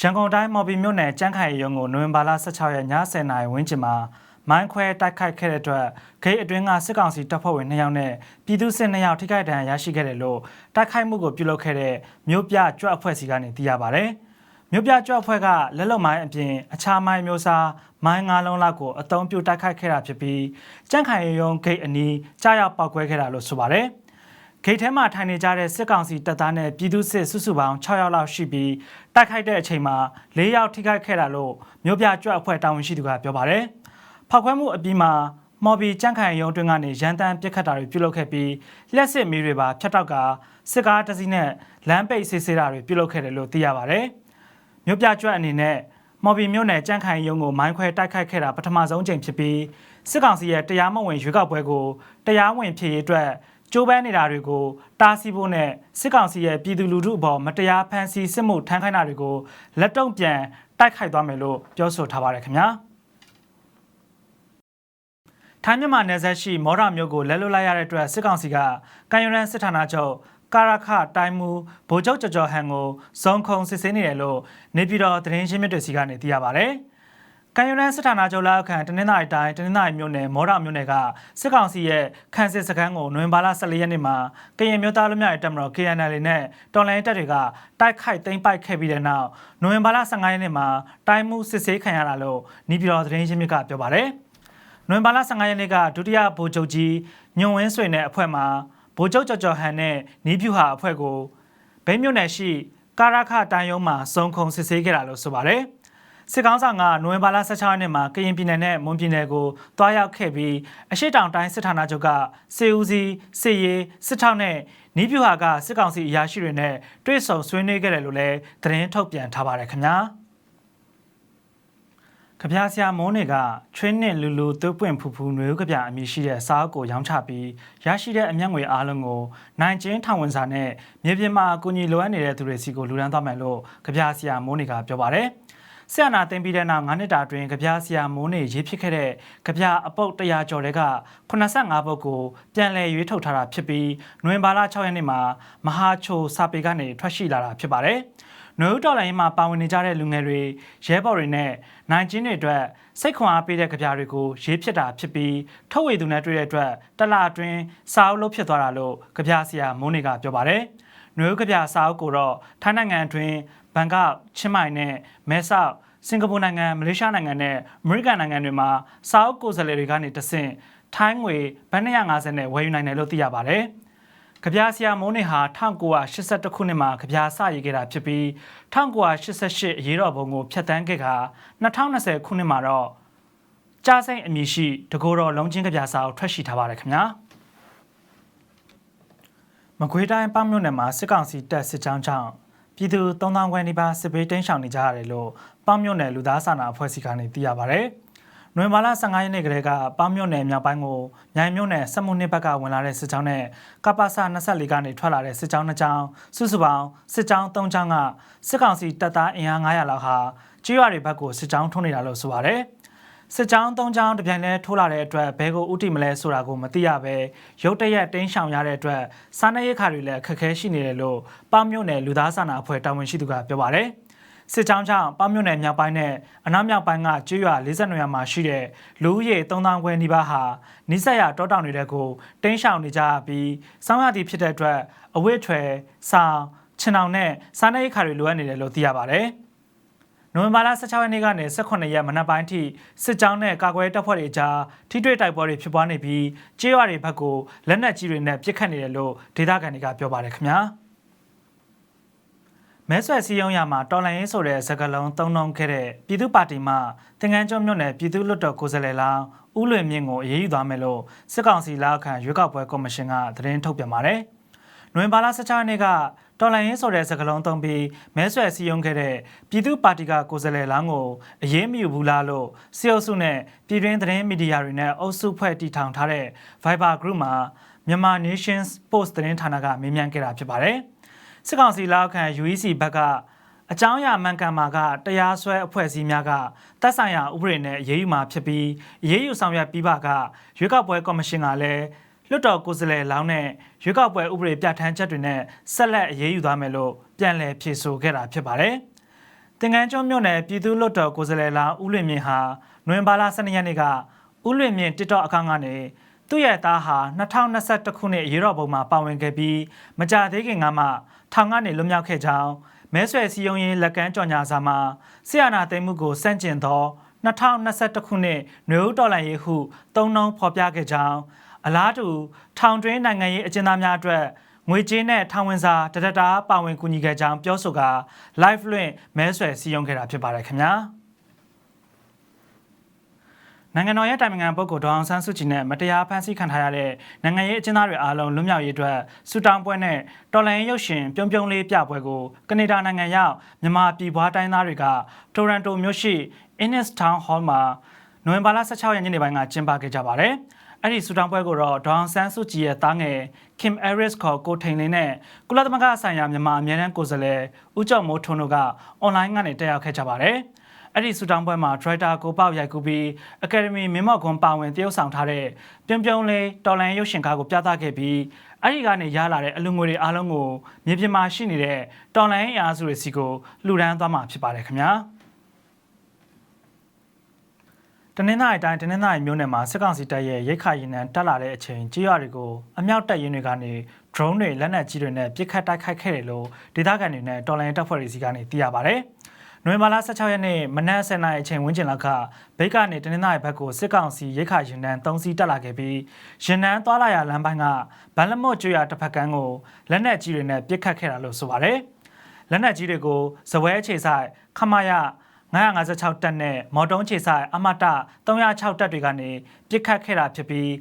ရန်ကုန်တိုင်းမော်ဘီမြို့နယ်ကြမ်းခိုင်ရုံကိုနိုဝင်ဘာလ16ရက်ည10:00နာရီဝန်းကျင်မှာမိုင်းခွဲတိုက်ခိုက်ခဲ့တဲ့အတွက်ဂိတ်အတွင်းကစစ်ကောင်စီတပ်ဖွဲ့ဝင်2ယောက်နဲ့ပြည်သူစစ်2ယောက်ထိခိုက်ဒဏ်ရာရရှိခဲ့တယ်လို့တိုက်ခိုက်မှုကိုပြုလုပ်ခဲ့တဲ့မြို့ပြကြွအဖွဲ့စီကနေသိရပါဗျ။မြို့ပြကြွအဖွဲ့ကလက်လုံမိုင်းအပြင်အခြားမိုင်းမျိုးစားမိုင်း၅လုံးလောက်ကိုအုံပြုတိုက်ခိုက်ခဲ့တာဖြစ်ပြီးကြမ်းခိုင်ရုံဂိတ်အနီးကြားရောက်ပောက်ကွဲခဲ့တာလို့ဆိုပါတယ်။ ဂိတ်ထဲမှာထိုင်နေကြတဲ့စစ်ကောင်စီတပ်သားနဲ့ပြည်သူစစ်စုစုပေါင်း6ယောက်လောက်ရှိပြီးတိုက်ခိုက်တဲ့အချိန်မှာ4ယောက်ထိခိုက်ခဲ့တာလို့မြို့ပြကြွအဖွဲ့တာဝန်ရှိသူကပြောပါတယ်။ဖောက်ခွဲမှုအပြီးမှာမော်ဘီကြန့်ခိုင်ရုံတွင်းကနေရန်တမ်းပစ်ခတ်တာတွေပြုလုပ်ခဲ့ပြီးလျှက်စစ်မီးတွေပါဖျက်တောက်ကစစ်ကားတစ်စီးနဲ့လမ်းပိတ်ဆေးဆေးတာတွေပြုလုပ်ခဲ့တယ်လို့သိရပါတယ်။မြို့ပြကြွအနေနဲ့မော်ဘီမြို့နယ်ကြန့်ခိုင်ရုံကိုမိုင်းခွဲတိုက်ခိုက်ခဲ့တာပထမဆုံးချိန်ဖြစ်ပြီးစစ်ကောင်စီရဲ့တရားမဝင်ရွေးကောက်ပွဲကိုတရားဝင်ဖြစ်ရေးအတွက် ကျိုးပန်းနေတာတွေကိုတားဆီးဖို့နဲ့စစ်ကောင်စီရဲ့ပြည်သူလူထုအပေါ်မတရားဖန်ဆီးစစ်မှုထမ်းခိုင်းတာတွေကိုလက်တုံ့ပြန်တိုက်ခိုက်သွားမယ်လို့ပြောဆိုထားပါတယ်ခင်ဗျာထိုင်းမြန်မာနယ်စပ်ရှိမော်ဒမြို့ကိုလက်လွတ်လိုက်ရတဲ့အတွက်စစ်ကောင်စီကကံယူရန်စစ်ဌာနချုပ်ကာရခတိုင်းမူဗိုလ်ချုပ်ကြော်ကြော်ဟန်ကိုဇုံခုံစစ်ဆေးနေတယ်လို့နေပြည်တော်သတင်းရှင်းမြစ်တွေစီကနေသိရပါဗျ။ ကံယူရန်စစ်ဌာနချုပ်လက်အောက်ခံတနင်္သာရီတိုင်းတနင်္သာရီမြို့နယ်မော်ဒမြို့နယ်ကစစ်ကောင်စီရဲ့ခန့်စစ်စခန်းကိုနိုဝင်ဘာလ14ရက်နေ့မှာကရင်မျိုးသားလူမျိုးရေးတပ်မတော် KNL နဲ့တော်လိုင်းတပ်တွေကတိုက်ခိုက်သိမ်းပိုက်ခဲ့ပြီးတဲ့နောက်နိုဝင်ဘာလ15ရက်နေ့မှာတိုင်းမှုစစ်ဆေးခံရတာလို့နေပြည်တော်သတင်းရှင်းမြစ်ကပြောပါတယ်။နိုဝင်ဘာလ15ရက်နေ့ကဒုတိယဗိုလ်ချုပ်ကြီးညွန်ဝင်းဆွေနဲ့အဖွဲ့မှဗိုလ်ချုပ်ကြော်ကြော်ဟန်နဲ့နီးဖြူဟာအဖွဲ့ကိုဘိန်းမြို့နယ်ရှိကာရခတိုင်းရုံးမှာစုံခုံစစ်ဆေးခဲ့တာလို့ဆိုပါတယ်။ စစ်ကောင်းဆောင်ကနိုဝင်ဘာလ16ရက်နေ့မှာကရင်ပြည်နယ်နဲ့မွန်ပြည်နယ်ကိုတွားရောက်ခဲ့ပြီးအရှိတောင်တိုင်းစစ်ဌာနချုပ်ကစေဦးစီးစစ်ရေးစစ်ထောက်နဲ့နီးပြူဟာကစစ်ကောင်စီအရာရှိတွေနဲ့တွေ့ဆုံဆွေးနွေးခဲ့တယ်လို့လည်းသတင်းထုတ်ပြန်ထားပါတယ်ခင်ဗျာ။ကဗျာဆရာမုန်းတွေကချွင်းနဲ့လူလူသွေးပွင့်ဖူဖူနွေဦးကဗျာအမည်ရှိတဲ့စားအုပ်ကိုရောင်းချပြီးရရှိတဲ့အမျက်ငွေအားလုံးကိုနိုင်ကျင်းထောင်ဝင်စာနဲ့မြေပြင်မှာအကူအညီလိုအပ်နေတဲ့သူတွေစီကိုလူဒန်းသွားမယ်လို့ကဗျာဆရာမုန်းတွေကပြောပါတယ်။ ဆရာနာတင်ပြီးတဲ့နောက်9နှစ်တာအတွင်းကြပြဆရာမိုးနေရေးဖြစ်ခဲ့တဲ့ကြပြအပုတ်100ကျော်တွေက85ပုတ်ကိုပြန်လည်ရွေးထုတ်ထားတာဖြစ်ပြီးနိုဝင်ဘာလ6ရက်နေ့မှာမဟာချိုစာပေကနေထွက်ရှိလာတာဖြစ်ပါတယ်။နွေဦးတော်လိုင်းမှာပါဝင်နေကြတဲ့လူငယ်တွေရဲဘော်တွေနဲ့နိုင်ကျင်းတွေအတွက်စိတ်ခွန်အားပေးတဲ့ကြပြတွေကိုရေးဖြစ်တာဖြစ်ပြီးထုတ်ဝေသူနဲ့တွေ့တဲ့အတွက်တလအတွင်းစာအုပ်လုပ်ဖြစ်သွားတာလို့ကြပြဆရာမိုးနေကပြောပါတယ်။ နွေဦးကြပြစာအုပ်ကိုတော့ထိုင်းနိုင်ငံအတွင်းဘန်ကောက်ချင်းမိုင်နဲ့မဲဆောက်စင်ကာပူနိုင်ငံမလေးရှားနိုင်ငံနဲ့အမေရိကန်နိုင်ငံတွေမှာစာအုပ်ကိုယ်စားလှယ်တွေကနေတဆင့်ထိုင်းငွေဘတ်250နဲ့ဝယ်ယူနိုင်တယ်လို့သိရပါတယ်။ကြပြဆရာမိုးနေဟာ1982ခုနှစ်မှာကြပြစရေးခဲ့တာဖြစ်ပြီး1988အရေးတော်ပုံကိုဖျက်ဆီးခဲ့က2020ခုနှစ်မှာတော့ကြားစိမ့်အမည်ရှိတကိုယ်တော်လုံးချင်းကြပြစာကိုထွက်ရှိထားပါတယ်ခင်ဗျာ မကွေးတိုင်းပေါ့မြို့နယ်မှာစစ်ကောင်စီတပ်စစ်ကြောင်းကြောင့်ပြည်သူ3000ခွဲနီးပါးစစ်ဘေးတိမ်းရှောင်နေကြရတယ်လို့ပေါ့မြို့နယ်လူသားစာနာအဖွဲ့အစည်းကနေသိရပါဗျ။နိုဝင်ဘာလ15ရက်နေ့ကလေးကပေါင်းမြို့နယ်မြောက်ပိုင်းကိုမြိုင်မြို့နယ်စက်မှုနှစ်ဘက်ကဝင်လာတဲ့စစ်ကြောင်းနဲ့ကပ္ပစ24ကနေထွက်လာတဲ့စစ်ကြောင်း2ကြောင်းစုစုပေါင်းစစ်ကြောင်း3ကြောင်းကစစ်ကောင်စီတပ်သားအင်အား900လောက်ဟာကျွော်တွေဘက်ကိုစစ်ကြောင်းထုံးနေတာလို့ဆိုပါတယ် စစ်ကြောင်း၃ကြောင်းတပြိုင်တည်းထိုးလာတဲ့အတွက်ဘဲကိုဥတီမလဲဆိုတာကိုမသိရပဲရုတ်တရက်တင်းရှောင်ရတဲ့အတွက်စားနပ်ရိက္ခာတွေလည်းအခက်အခဲရှိနေတယ်လို့ပေါမြို့နယ်လူသားစာနာအဖွဲ့တာဝန်ရှိသူကပြောပါတယ်။စစ်ကြောင်းကြောင့်ပေါ့မြို့နယ်မြောက်ပိုင်းနဲ့အနောက်မြောက်ပိုင်းကကျွရွာ42ရွာမှာရှိတဲ့လူဦးရေ3000ခွဲနီးပါးဟာနိစက်ရတောတောင်တွေကိုတင်းရှောင်နေကြပြီးစောင်းရသည်ဖြစ်တဲ့အတွက်အဝတ်ထွယ်ဆောင်းခြင်အောင်နဲ့စားနပ်ရိက္ခာတွေလိုအပ်နေတယ်လို့သိရပါတယ်။ နိုဝင်ဘာလ16ရက်နေ့ကနေ18ရက်မနက်ပိုင်းထိစစ်ကြောင်းနဲ့ကာကွယ်တပ်ဖွဲ့တွေကြားထိတွေ့တိုက်ပွဲတွေဖြစ်ပွားနေပြီးကျေးရွာတွေဘက်ကိုလက်နက်ကြီးတွေနဲ့ပစ်ခတ်နေတယ်လို့ဒေသခံတွေကပြောပါတယ်ခင်ဗျာ။မဲဆွယ်စည်းရုံးရမှာတော်လိုင်းရေးဆိုတဲ့စကားလုံးသုံးနှုံခဲ့တဲ့ပြည်သူ့ပါတီမှသင်္ကန်းကျွန်းမြို့နယ်ပြည်သူ့လွှတ်တော်ကိုယ်စားလှယ်လောင်းဦးလွင်မြင့်ကိုအရေးယူသွားမယ်လို့စစ်ကောင်စီလက်အောက်ခံရွေးကောက်ပွဲကော်မရှင်ကသတင်းထုတ်ပြန်ပါတယ်။နိုဝင်ဘာလ16ရက်နေ့က တော်လိုင်းရေးဆိုတဲ့စကားလုံးသုံးပြီးမဲဆွယ်စည်းရုံးခဲ့တဲ့ပြည်သူ့ပါတီကကိုယ်စားလှယ်လောင်းကိုအရေးမယူဘူးလားလို့စီအုပ်စုနဲ့ပြည်တွင်းသတင်းမီဒီယာတွေနဲ့အုပ်စုဖွဲ့တည်ထောင်ထားတဲ့ Viber Group မှာမြန်မာ Nations Post သတင်းဌာနကမေးမြန်းခဲ့တာဖြစ်ပါတယ်။စစ်ကောင်စီလက်ခံ UEC ဘက်ကအကြောင်းအရာမှန်ကန်မှာကတရားစွဲအဖွဲ့အစည်းများကတပ်ဆိုင်ရာဥပဒေနဲ့အရေးယူမှာဖြစ်ပြီးအရေးယူဆောင်ရွက်ပြီးပါကရွေးကောက်ပွဲကော်မရှင်ကလည်း လွှတ်တော်ကိုယ်စားလှယ်လောင်းနဲ့ရွေးကောက်ပွဲဥပဒေပြဋ္ဌာန်းချက်တွေနဲ့ဆက်လက်အရေးယူသွားမယ်လို့ပြန်လည်ဖြေဆိုခဲ့တာဖြစ်ပါတယ်။တင်ငန်းကျွန်းမြို့နယ်ပြည်သူ့လွတ်တော်ကိုယ်စားလှယ်လောင်းဦးလွင်မြင့်ဟာနိုဝင်ဘာလ12ရက်နေ့ကဦးလွင်မြင့် TikTok အကောင့်ကနေသူ့ရဲ့သားဟာ2021ခုနှစ်ရေတော်ပုံမှာပါဝင်ခဲ့ပြီးမကြသေးခင်ကမှထောင်ကနေလွတ်မြောက်ခဲ့ကြောင်းမဲဆွယ်စည်းရုံးရေးလက်ကမ်းကြော်ညာစာမှာဆီယနာသိမ်းမှုကိုစန့်ကျင်သော2021ခုနှစ်နွေဦးတော်လှန်ရေးဟုသုံးနှုန်းဖော်ပြခဲ့ကြောင်း အလားတူထောင်တွင်းနိုင်ငံရေးအကျဉ်းသားများအတွက်ငွေကြေးနဲ့ထောင်ဝင်စာတဒတာပါဝင်ကူညီခဲ့ကြောင်းပြောဆိုကာ live လွှင့်မဲဆွယ်စည်းရုံးခဲ့တာဖြစ်ပါတယ်ခင်ဗျာနိုင်ငံတော်ရဲ့တိုင်ပင်ခံပုဂ္ဂိုလ်ဒေါအောင်ဆန်းစုကြည်နဲ့မတရားဖမ်းဆီးခံထားရတဲ့နိုင်ငံရေးအကျဉ်းသားတွေအားလုံးလွတ်မြောက်ရေးအတွက်စူတောင်းပွဲနဲ့တော်လှန်ရေးရုပ်ရှင်ပြုံးပြုံးလေးပြပွဲကိုကနေဒါနိုင်ငံရောက်မြန်မာပြည်ပွားတိုင်းသားတွေကတိုရန်တိုမြို့ရှိ Innis Town Hall မှာ နိုဝင်ဘာလ16ရက်ညနေပိုင်းကကျင်းပခဲ့ကြပါတယ်။အဲ့ဒီစူတောင်းပွဲကိုတော့ဒေါအောင်ဆန်းစုကြည်ရဲ့တားငယ် Kim Harris ခေါ်ကိုထိန်လင်းနဲ့ကုလသမဂ္ဂဆိုင်ရာမြန်မာအမြဲတမ်းကိုယ်စားလှယ်ဦးကျော်မိုးထွန်းတို့ကအွန်လိုင်းကနေတက်ရောက်ခဲ့ကြပါတယ်။အဲ့ဒီဆူတောင်းပွဲမှာဒရိုက်တာကိုပေါက်ရိုက်ကူပြီးအကယ်ဒမီမင်းမော့ကွန်ပါဝင်တရုပ်ဆောင်ထားတဲ့ပြုံးပြုံးလေးတော်လန်ရုပ်ရှင်ကားကိုပြသခဲ့ပြီးအဲ့ဒီကနေရလာတဲ့အလူငွေတွေအားလုံးကိုမြေပြင်မှာရှိနေတဲ့တော်လန်အင်အားစုတွေစီကိုလှူဒန်းသွားမှာဖြစ်ပါတယ်ခင်ဗျာ တနင်္လာရီတိုင်းတနင်္လာရီမြို့နယ်မှာစစ်ကောင်စီတပ်ရဲ့ရိတ်ခါရင်နံတက်လာတဲ့အချိန်ကြေးရွာတွေကိုအမြောက်တပ်ရင်းတွေကနေ drone တွေလက်နက်ကြီးတွေနဲ့ပစ်ခတ်တိုက်ခိုက်ခဲ့တယ်လို့ဒေသခံတွေနဲ့တော်လိုင်းတပ်ဖွဲ့တွေစီကနေသိရပါဗျ။နိုဝင်ဘာလ16ရက်နေ့မနက်7:00နာရီအချိန်ဝန်းကျင်လောက်ကဘိတ်ကနေတနင်္လာရီဘက်ကိုစစ်ကောင်စီရိတ်ခါရင်နှန်း3စီးတက်လာခဲ့ပြီးရင်နှန်းသွားလာရလမ်းပိုင်းကဗန်လမော့ကျွရတစ်ဖက်ကန်းကိုလက်နက်ကြီးတွေနဲ့ပစ်ခတ်ခဲ့တာလို့ဆိုပါတယ်။လက်နက်ကြီးတွေကိုဇပွဲအခြေဆိုင်ခမရ 956တက်နဲ့မော်တုံးခြေဆိုင်အမတ306တက်တွေကနေပြစ်ခတ်ခဲ့တာဖြစ်ပြီး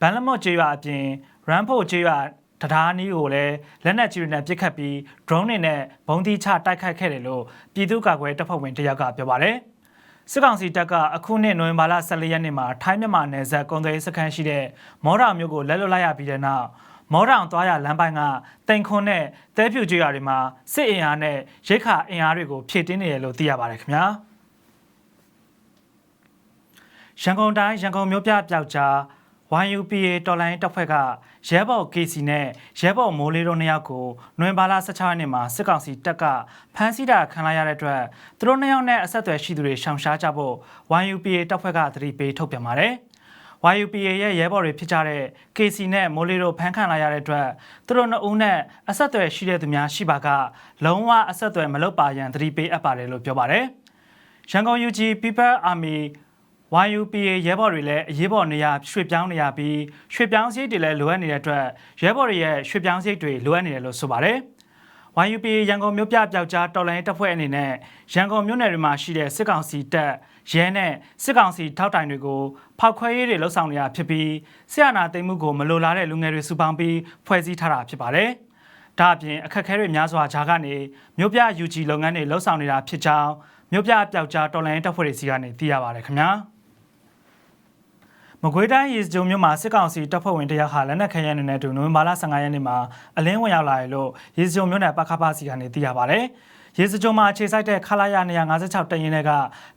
ဗန်လမော့ကျေးရွာအပြင်ရန်ဖို့ကျေးရွာတရားနီးကိုလည်းလက်နက်ကြီးတွေနဲ့ပစ်ခတ်ပြီး drone တွေနဲ့ဘုံတိချတိုက်ခိုက်ခဲ့တယ်လို့ပြည်သူ့ကာကွယ်တပ်ဖွဲ့ဝင်တယောက်ကပြောပါတယ်စစ်ကောင်စီတပ်ကအခုနှစ်နိုဝင်ဘာလ14ရက်နေ့မှာထိုင်းမြန်မာနယ်စပ်ကုန်သွယ်စခန်းရှိတဲ့မော်ရာမြို့ကိုလက်လွတ်လိုက်ရပြီးတဲ့နောက် မော်ရောင်သွားရလမ်းပိုင်းကတိန်ခွန်းနဲ့တဲဖြူကျွော်တွေမှာစစ်အင်အားနဲ့ရိတ်ခါအင်အားတွေကိုဖြည့်တင်းနေတယ်လို့သိရပါတယ်ခင်ဗျာရန်ကုန်တိုင်းရန်ကုန်မြို့ပြပျောက်ကြား YUPA တော်လိုင်းတပ်ဖွဲ့ကရဲဘော် KC နဲ့ရဲဘော်မိုးလေးတို့နှစ်ယောက်ကိုနွေဘာလ16ရက်နေ့မှာစစ်ကောင်စီတပ်ကဖမ်းဆီးတာခံလိုက်ရတဲ့အတွက်သူတို့နှစ်ယောက်နဲ့အဆက်အသွယ်ရှိသူတွေရှောင်ရှားကြဖို့ YUPA တပ်ဖွဲ့ကသတိပေးထုတ်ပြန်ပါတယ်။ YUPA ရဲ့ရဲဘော်တွေဖြစ်ကြတဲ့ KC နဲ့မိုးလေးတို့ဖမ်းခံလိုက်ရတဲ့အတွက်သူတို့နှစ်ဦးနဲ့အဆက်အသွယ်ရှိတဲ့သူများရှိပါကလုံးဝအဆက်အသွယ်မလုပ်ပါရန်သတိပေးအပ်ပါတယ်လို့ပြောပါတယ်။ရန်ကုန် UG People Army YUPA ရဲဘော်တွေလည်းအရေးပေါ်နေရာရွှေ့ပြောင်းနေရပြီးရွှေ့ပြောင်းစရိတ်တွေလည်းလိုအပ်နေတဲ့အတွက်ရဲဘော်တွေရဲ့ရွှေ့ပြောင်းစရိတ်တွေလိုအပ်နေတယ်လို့ဆိုပါတယ်။ YUPA ရန်ကုန်မြို့ပြပျောက်ကြားတော်လိုင်းတပ်ဖွဲ့အနေနဲ့ရန်ကုန်မြို့နယ်တွေမှာရှိတဲ့စစ်ကောင်စီတပ်ရဲနဲ့စစ်ကောင်စီထောက်တိုင်တွေကိုဖောက်ခွဲရေးတွေလှုပ်ဆောင်နေတာဖြစ်ပြီးဆရာနာသိမ်းမှုကိုမလိုလားတဲ့လူငယ်တွေစုပေါင်းပြီးဖွဲ့စည်းထားတာဖြစ်ပါတယ်။ဒါအပြင်အခက်အခဲတွေများစွာဂျာကနေမြို့ပြ UG လုပ်ငန်းတွေလှုပ်ဆောင်နေတာဖြစ်ကြောင်းမြို့ပြပျောက်ကြားတော်လိုင်းတပ်ဖွဲ့တွေစီကနေသိရပါတယ်ခင်ဗျာ။ မကွေးတိုင်းရေစကြိုမြို့မှာစစ်ကောင်စီတပ်ဖွဲ့ဝင်တယောက်ဟာလက်နက်ခဲယမ်းနေတဲ့တူနိုဝင်ဘာလ15ရက်နေ့မှာအလင်းဝင်ရောက်လာတယ်လို့ရေစကြိုမြို့နယ်ပခပစီကနေသိရပါဗျ။ရေစကြိုမှာခြေစိုက်တဲ့ခလာရ256တရင်တွေက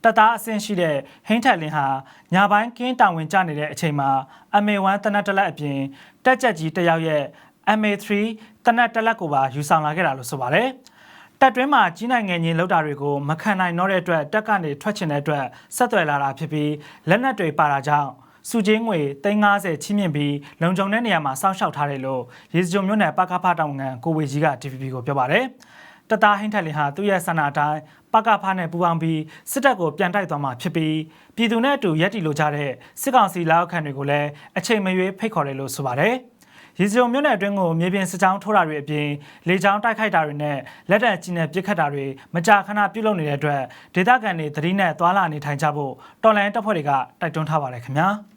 တပ်သားအဆင့်ရှိတဲ့ဟင်းထက်လင်းဟာညာပိုင်းကင်းတောင်ဝင်ကျနေတဲ့အချိန်မှာ MA1 တနက်တလက်အပြင်တက်ကြက်ကြီးတယောက်ရဲ့ MA3 တနက်တလက်ကိုပါယူဆောင်လာခဲ့တာလို့ဆိုပါတယ်။တက်တွင်းမှာကြီးနိုင်ငံချင်းလောက်တာတွေကိုမခံနိုင်တော့တဲ့အတွက်တက်ကနေထွက်ချင်တဲ့အတွက်ဆက်သွယ်လာတာဖြစ်ပြီးလက်နက်တွေပါတာကြောင့် စုချင်းငွေ350ချင်းမြင့်ပြီးလုံခြုံတဲ့နေရာမှာစောင့်ရှောက်ထားတယ်လို့ရေစကြုံမြို့နယ်ပကဖတောင်ငံကိုဝေကြီးက TVB ကိုပြောပါတယ်။တသားဟင်းထက်လင်ဟာသူ့ရဲ့ဆန္ဒအတိုင်းပကဖနဲ့ပူးပေါင်းပြီးစစ်တပ်ကိုပြန်တိုက်သွားမှာဖြစ်ပြီးပြည်သူနဲ့အတူရက်တီလိုကြတဲ့စစ်ကောင်စီလက်အောက်ခံတွေကိုလည်းအချိန်မရွေးဖိတ်ခေါ်တယ်လို့ဆိုပါတယ်။ရေစကြုံမြို့နယ်အတွင်းကိုမြေပြင်စစ်ကြောင်းထိုးတာတွေအပြင်လေကြောင်းတိုက်ခိုက်တာတွေနဲ့လက်တပ်ကြီးနဲ့ပစ်ခတ်တာတွေမကြာခဏပြုလုပ်နေတဲ့အတွက်ဒေသခံတွေသတိနဲ့သွာလာနေထိုင်ကြဖို့တော်လန်တပ်ဖွဲ့တွေကတိုက်တွန်းထားပါတယ်ခင်ဗျာ။